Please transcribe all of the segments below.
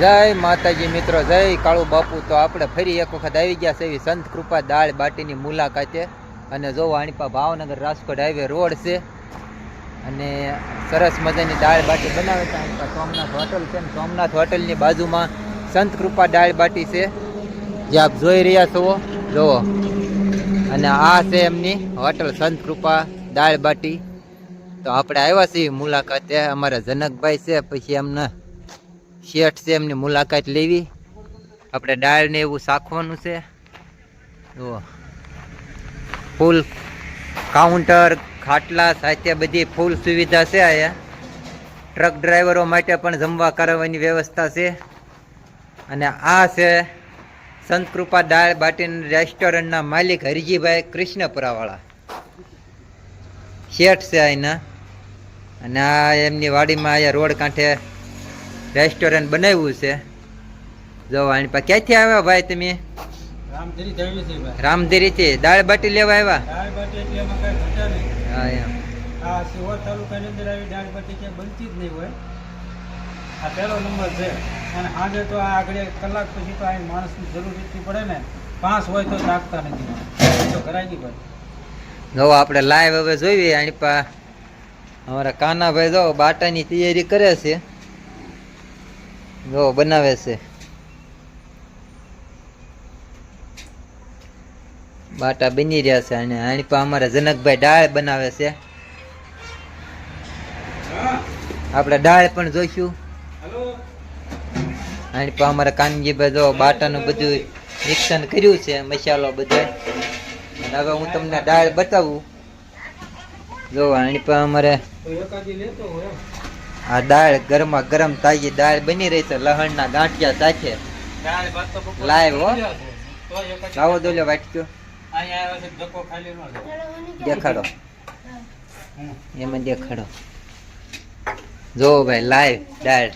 જય માતાજી મિત્રો, જય કાળુ બાપુ. તો આપણે ફરી એક વખત આવી ગયા છે એવી સંત કૃપા દાળ બાટીની મુલાકાતે. અને જો વાણીપા ભાવનગર રાજકોટ હાઈવે રોડ છે. અને સરસ મજાની દાળ બાટી બનાવે છે. વાણીપા સોમનાથ હોટલ છે અને સોમનાથ હોટલની બાજુમાં સંત કૃપા દાળ બાટી છે. જે આપ જોઈ રહ્યા છો જુઓ અને આ છે એમની હોટલ સંત કૃપા દાળ બાટી. તો આપણે આવ્યા છીએ મુલાકાતે. અમારા જનકભાઈ છે, પછી એમના શેઠ છે, એમની મુલાકાત લેવી. આપણે દાળ ને એવું શાખવાનું છે. જુઓ. ફૂલ કાઉન્ટર, ખાટલા, સાથે બધી ફૂલ સુવિધા છે અહીંયા. ટ્રક ડ્રાઈવરો માટે પણ જમવા કરાવવાની વ્યવસ્થા છે. અને આ છે સંતકૃપા દાળ બાટીન રેસ્ટોરન્ટના માલિક હરજીભાઈ કૃષ્ણપુરાવાળા. શેઠ છે અહીંના. અને આ એમની વાડીમાં અહીંયા રોડ કાંઠે રેસ્ટોરન્ટ બનાવ્યું છે. જો આની ક્યાંથી આવ્યા ભાઈ તમે? રામધરી રામધીરીથી? દાળ બાટી લેવા આવ્યા? નહીં. આ તાલુકાની અંદર આવી દાળ ક્યાંય બનતી જ નહીં હોય. આ પહેલો નંબર છે. અને આજે તો આ આગળ કલાક પછી તો આ માણસની જરૂર પડે ને પાંચ હોય તો રાખતા નથી. તો તો કરાઈ ભાઈ. જો આપણે લાઈવ હવે જોઈએ. આની પા અમારા કાનાભાઈ જો બાટાની તૈયારી કરે છે. જો બનાવે છે. બાટા બની રહ્યા છે અને આની પા અમારા જનકભાઈ ડાળ બનાવે છે. આપણે ડાળ પણ જોઈશું. આની પા અમારા કાનજીભાઈ જો બાટાનું બધું મિક્સન કર્યું છે મસાલો બધો. હવે હું તમને ડાળ બતાવું. જો આની પા અમારે આ દાળ ગરમા ગરમ તાજી દાળ બની રહી છે લહણના ગાંઠિયા સાથે. લાઈવ હો. લાવો દોલ્યો વાટક્યો. દેખાડો. એમાં દેખાડો. જો ભાઈ લાઈવ દાળ.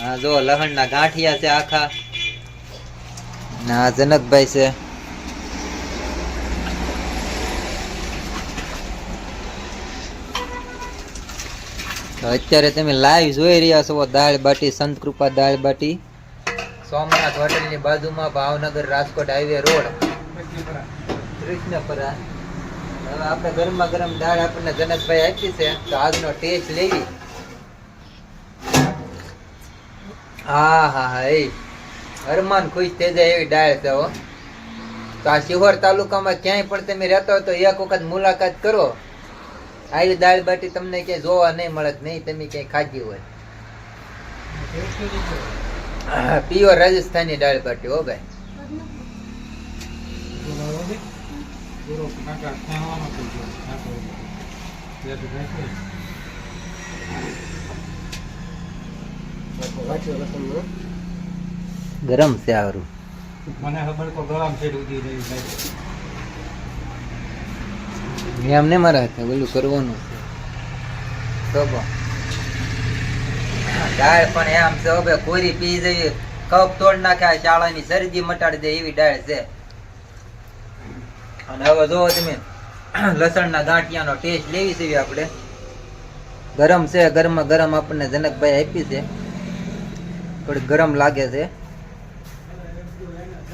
હા જો લહણના ગાંઠિયા છે આખા. ના જનકભાઈ છે. અત્યારે તમે લાઈવ જોઈ રહ્યા છો દાળ બાટી, સંત કૃપા દાળ બાટી. સોમનાથ હોટલની બાજુમાં ભાવનગર રાજકોટ હાઈવે રોડ. કૃષ્ણપરા. હવે આપણે ગરમા ગરમ દાળ આપણને જનકભાઈ આપી છે, તો આજનો ટેસ્ટ લેવી. હા હા હા, એ. હરમાન ખુશ થઈ જાય એવી દાળ છે, હો. તો આ શિહોર તાલુકામાં ક્યાંય પણ તમે રહેતા હોય તો એક વખત મુલાકાત કરો. આવી દાળ બાટી તમને ક્યાંય જોવા નહીં મળે નહીં, તમે ક્યાંય ખાધી હોય. પ્યોર રાજસ્થાની દાળ બાટી, હો ભાઈ. ગરમ છે આવરું મને ખબર તો ગરમ છે ઉડી રહી એમ ને મારા હાથે, ઓલું કરવાનું બો. પણ એમ છે, હવે કોરી પી જઈએ. કપ તોડ નાખ્યા શાળાની શરદી મટાડી દે, એવી ડાળ છે. અને હવે જો તમે, લસણના ગાંઠિયાનો ટેસ્ટ લેવી છે આપણે. ગરમ છે, ગરમ ગરમ આપણને જનકભાઈ આપી છે. થોડી ગરમ લાગે છે.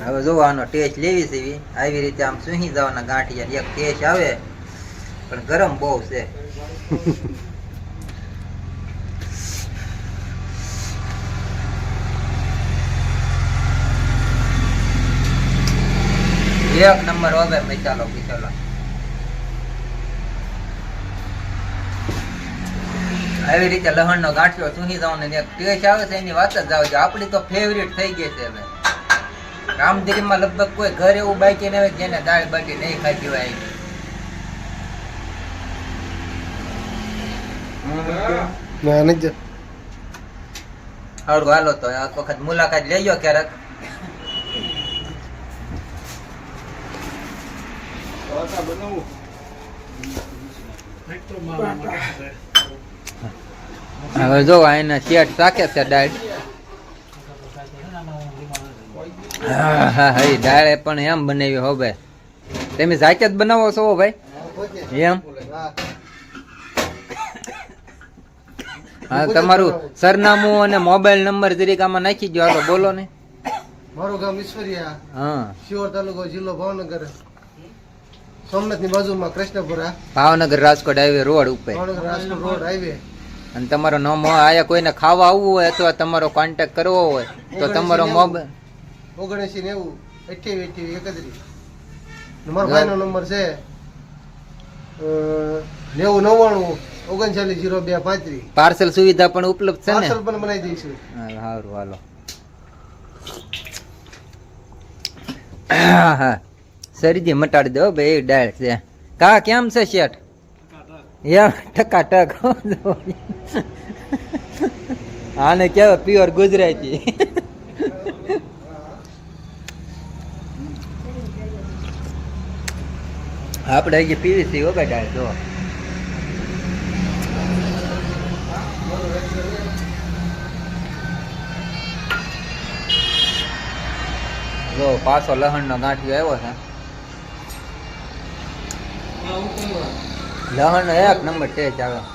હવે જો આનો ટેસ્ટ લેવી છે આવી રીતે આમ સુહી જવાના ગાંઠિયા, એક ટેસ્ટ આવે. પણ ગરમ બહુ છે. એક નંબર હવે ચાલો ચાલો આવી રીતે લહણ નો ગાંઠિયો ચૂહી જાવ ને એક ટેસ્ટ આવે છે, એની વાત જ જાવ છે. આપણી તો ફેવરિટ થઈ ગઈ છે હવે. રામધીરીમાં લગભગ કોઈ ઘર એવું બાકી નહીં જેને દાળ બાટી નહીં ખાધી હોય. સારું હાલો તો એક વખત મુલાકાત લઈ લેજો ક્યારેક. હવે જો એના શેઠ રાખે છે ડાળ હા હા હા એ એ પણ એમ બનાવી હો ભાઈ. તમે જાતે જ બનાવો છો ભાઈ? એમ? હા તમારું સરનામું અને મોબાઈલ નંબર તરીકે આમાં નાખી દો હાલો બોલો ને. મારું ગામ ઈશ્વરિયા હા. શિવર તાલુકો જિલ્લો ભાવનગર. સોમનાથની બાજુમાં કૃષ્ણપુરા. ભાવનગર રાજકોટ હાઈવે રોડ ઉપર. Bhavnagar Rajkot road highway. અને તમારો નામ આયા કોઈને ખાવા આવવું હોય અથવા તમારો કોન્ટેક્ટ કરવો હોય તો તમારો મોબાઈલ ઓગણસી નેવું અઠ્યાવી અઠ્યાવી એકત્રીસ. મારો મારા ભાઈનો નંબર છે નેવું નવ્વાણું. ઓગણચાલીસ જીરો બે પાંત્રીસ. પાર્સલ સુવિધા પણ ઉપલબ્ધ છે ને? પાર્સલ પણ બનાવી દઈશું. સારું હાલો. હા શરીરથી મટાડી દો ભાઈ ડાળ છે. કા કેમ છે શેઠ? એમ ટકા ટક આને કેવાય પ્યોર ગુજરાતી. આપણે હજી પીવીસી હો બેટા જો. જો પાછો લહણનો ગાંઠિયો આવ્યો છે. લહણનો એક નંબર ટેસ્ટ આવે.